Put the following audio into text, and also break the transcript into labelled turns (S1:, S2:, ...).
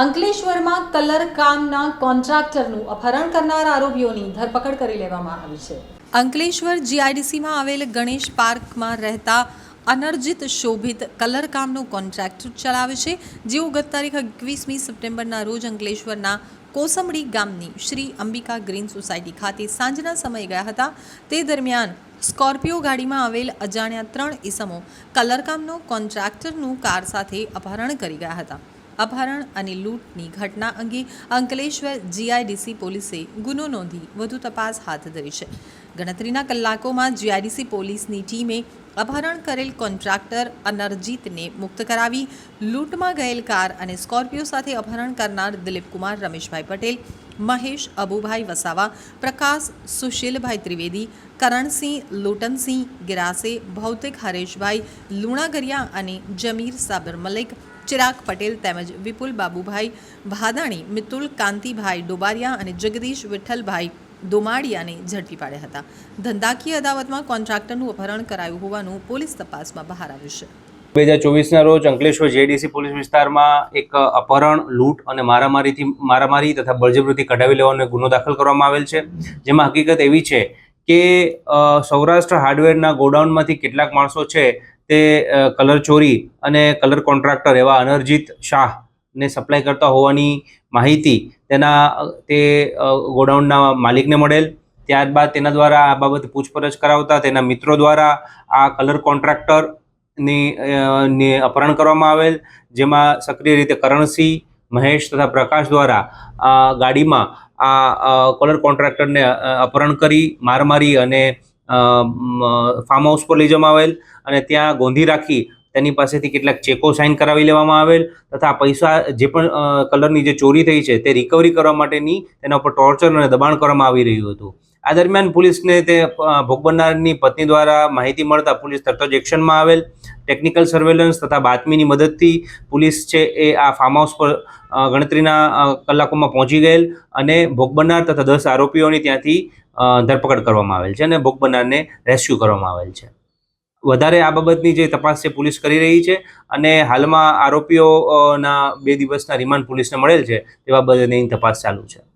S1: અંકલેશ્વરમાં કલર કામના કોન્ટ્રાક્ટરનું અપહરણ કરનાર આરોપીઓની ધરપકડ કરી લેવામાં આવી છે. અંકલેશ્વર જીઆઈડીસીમાં આવેલ ગણેશ પાર્કમાં રહેતા અનર્જિત શોભિત કલર કામનો કોન્ટ્રાક્ટ ચલાવે છે. જેઓ ગત તારીખ એકવીસમી સપ્ટેમ્બરના રોજ અંકલેશ્વરના કોસંબડી ગામની શ્રી અંબિકા ગ્રીન સોસાયટી ખાતે સાંજના સમયે ગયા હતા. તે દરમિયાન સ્કોર્પિયો ગાડીમાં આવેલ અજાણ્યા ત્રણ ઈસમો કલરકામનો કોન્ટ્રાક્ટરનું કાર સાથે અપહરણ કરી ગયા હતા. અપહરણ અને લૂંટની ઘટના અંગે અંકલેશ્વર જીઆઈડીસી પોલીસે ગુનો નોંધી વધુ તપાસ હાથ ધરી છે. ગણતરીના કલાકોમાં જીઆઈડીસી પોલીસની ટીમે અપહરણ કરેલ કોન્ટ્રાક્ટર અનરજીતને મુક્ત કરાવી, લૂંટમાં ગયેલ કાર અને સ્કોર્પિયો સાથે અપહરણ કરનાર દિલીપકુમાર રમેશભાઈ પટેલ, મહેશ અબુભાઈ વસાવા, પ્રકાશ સુશીલભાઈ ત્રિવેદી, કરણસિંહ લૂટનસિંહ, ગિરાસે ભૌતિક હરેશભાઈ લુણાગરિયા અને જમીર સાબર મલિક, ચિરાગ પટેલ તેમજ વિપુલ બાબુભાઈ ભાદાણી, મિતુલ કાંતિભાઈ ડોબારિયા અને જગદીશ વિઠ્ઠલભાઈ દોમાડિયાને ઝડપી પાડ્યા હતા. ધંધાકીય અદાવતમાં કોન્ટ્રાક્ટરનું અપહરણ કરાયું હોવાનું પોલીસ તપાસમાં બહાર આવ્યું છે.
S2: બે હજાર ચોવીસના રોજ અંકલેશ્વર જેડીસી પોલીસ વિસ્તારમાં એક અપહરણ, લૂંટ અને મારામારીથી, મારામારી તથા બળજબરીથી કઢાવી લેવાનો ગુનો દાખલ કરવામાં આવેલ છે. જેમાં હકીકત એવી છે કે સૌરાષ્ટ્ર હાર્ડવેરના ગોડાઉનમાંથી કેટલાક માણસો છે તે કલર ચોરી અને કલર કોન્ટ્રાક્ટર એવા અનરજીત શાહને સપ્લાય કરતા હોવાની માહિતી તેના, તે ગોડાઉનના માલિકને મળેલ. ત્યારબાદ તેના દ્વારા આ બાબતે પૂછપરછ કરાવતા તેના મિત્રો દ્વારા આ કલર કોન્ટ્રાક્ટરની ને અપહરણ કરવામાં આવેલ, જેમાં સક્રિય રીતે કરણસિંહ, મહેશ તથા પ્રકાશ દ્વારા આ ગાડીમાં આ કલર કોન્ટ્રાક્ટરને અપહરણ કરી, માર મારી અને ફાર્મ હાઉસ પર લઈ જવામાં આવેલ. અને ત્યાં ગોંધી રાખી તેની પાસેથી કેટલાક ચેકો સાઇન કરાવી લેવામાં આવેલ તથા પૈસા જે પણ કલરની જે ચોરી થઈ છે તે રિકવરી કરવા માટેની તેના ઉપર ટોર્ચર અને દબાણ કરવામાં આવી રહ્યું હતું. આ દરમિયાન પોલીસને તે ભોગ બનનારની પત્ની દ્વારા માહિતી મળતા પોલીસ તરત જ એક્શનમાં આવેલ. ટેકનિકલ સર્વેલન્સ તથા બાતમીની મદદથી પોલીસ છે એ આ ફાર્મ હાઉસ પર ગણતરીના કલાકોમાં પહોંચી ગયેલ અને ભોગ બનનાર તથા દસ આરોપીઓની ત્યાંથી ધરપકડ કરવામાં આવેલ છે અને ભોગ બનનારને રેસ્ક્યુ કરવામાં આવેલ છે. વધારે આ બાબતની જે તપાસ છે પોલીસ કરી રહી છે અને હાલમાં આરોપીઓના બે દિવસના રિમાન્ડ પોલીસને મળેલ છે તેવા બાબતેની તપાસ ચાલુ છે.